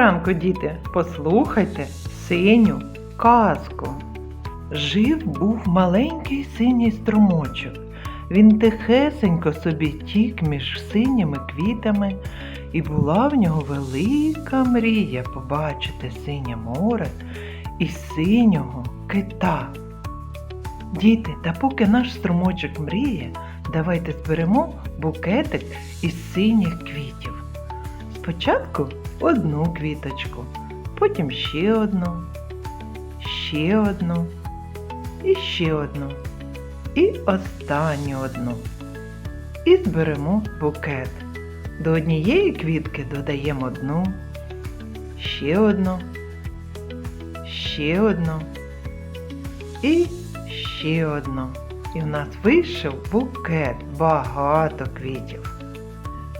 ранку, діти, послухайте синю казку. Жив був маленький синій струмочок. Він тихесенько собі тік між синіми квітами, і була в нього велика мрія побачити синє море і синього кита. Діти, та поки наш струмочок мріє, давайте зберемо букетик із синіх квітів. Спочатку одну квіточку, потім ще одну, ще одну і ще одну. І останню одну. І зберемо букет. До однієї квітки додаємо одну, ще одну, ще одну і ще одну. І в нас вийшов букет багато квітів.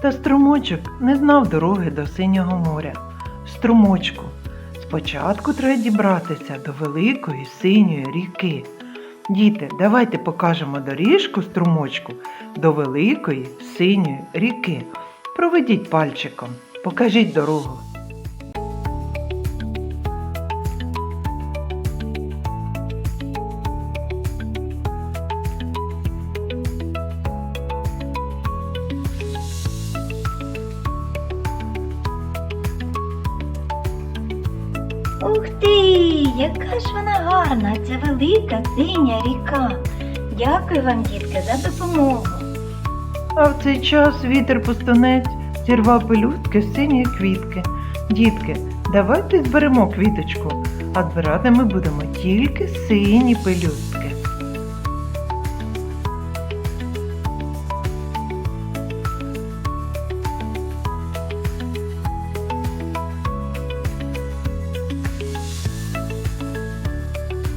Та струмочок не знав дороги до синього моря. Струмочку, спочатку треба дібратися до великої синьої ріки. Діти, давайте покажемо доріжку струмочку до великої синьої ріки. Проведіть пальчиком, покажіть дорогу. Ух ти, яка ж вона гарна, ця велика синя ріка. Дякую вам, дітки, за допомогу. А в цей час вітер пустонець зірвав пелюстки сині квітки. Дітки, давайте зберемо квіточку, а збирати ми будемо тільки сині пелюстки.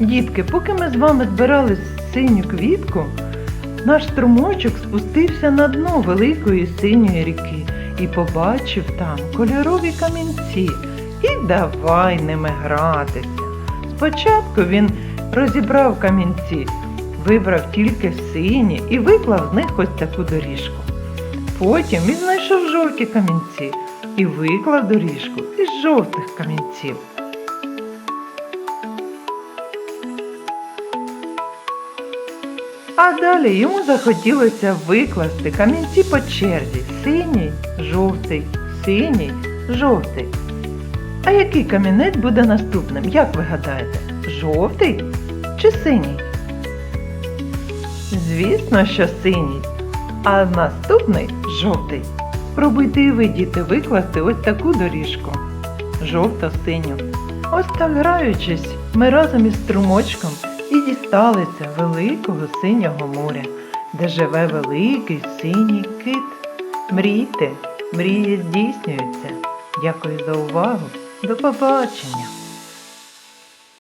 Дітки, поки ми з вами збирали синю квітку, наш струмочок спустився на дно великої синьої ріки і побачив там кольорові камінці. І давай ними гратися. Спочатку він розібрав камінці, вибрав тільки сині і виклав з них ось таку доріжку. Потім він знайшов жовті камінці і виклав доріжку із жовтих камінців. А далі йому захотілося викласти камінці по черзі. Синій, жовтий, синій, жовтий. А який камінець буде наступним? Як ви гадаєте? Жовтий чи синій? Звісно, що синій. А наступний жовтий. Спробуйте і ви, діти, викласти ось таку доріжку. Жовто-синю. Ось так граючись, ми разом із струмочком дісталися великого синього моря, де живе великий синій кит. Мрійте, мрії здійснюються. Дякую за увагу. До побачення!